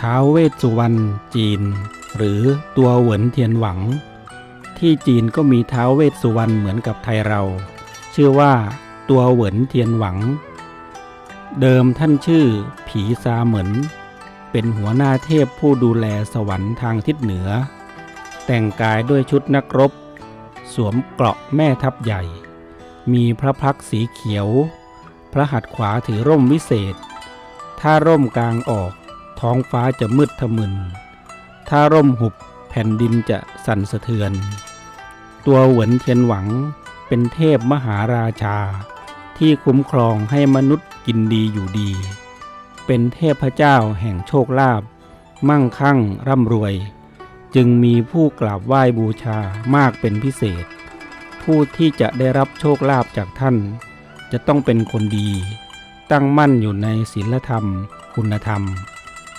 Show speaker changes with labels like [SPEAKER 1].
[SPEAKER 1] ท้าวเวสสุวรรณจีน หรือตัวเหวินเทียนหวัง ที่จีนก็มีท้าวเวสสุวรรณเหมือนกับไทยเรา ชื่อว่าตัวเหวินเทียนหวัง เดิมท่านชื่อ ผีซาเหมินเป็นหัวหน้าเทพผู้ดูแลสวรรค์ทางทิศเหนือ แต่งกายด้วยชุดนักรบ สวมเกราะแม่ทัพใหญ่ มีพระพักสีเขียว พระหัตถ์ขวาถือร่มวิเศษ ถ้าร่มกลางออก ท้องฟ้าจะมืดทะมึน ถ้าร่มหุบแผ่นดินจะสั่นสะเทือน ตัวหวนเทียนหวังเป็นเทพมหาราชา ที่คุ้มครองให้มนุษย์กินดีอยู่ดี เป็นเทพเจ้าแห่งโชคลาภมั่งคั่งร่ำรวย จึงมีผู้กราบไหว้บูชามากเป็นพิเศษ ผู้ที่จะได้รับโชคลาภจากท่าน จะต้องเป็นคนดี ตั้งมั่นอยู่ในศีลธรรม คุณธรรม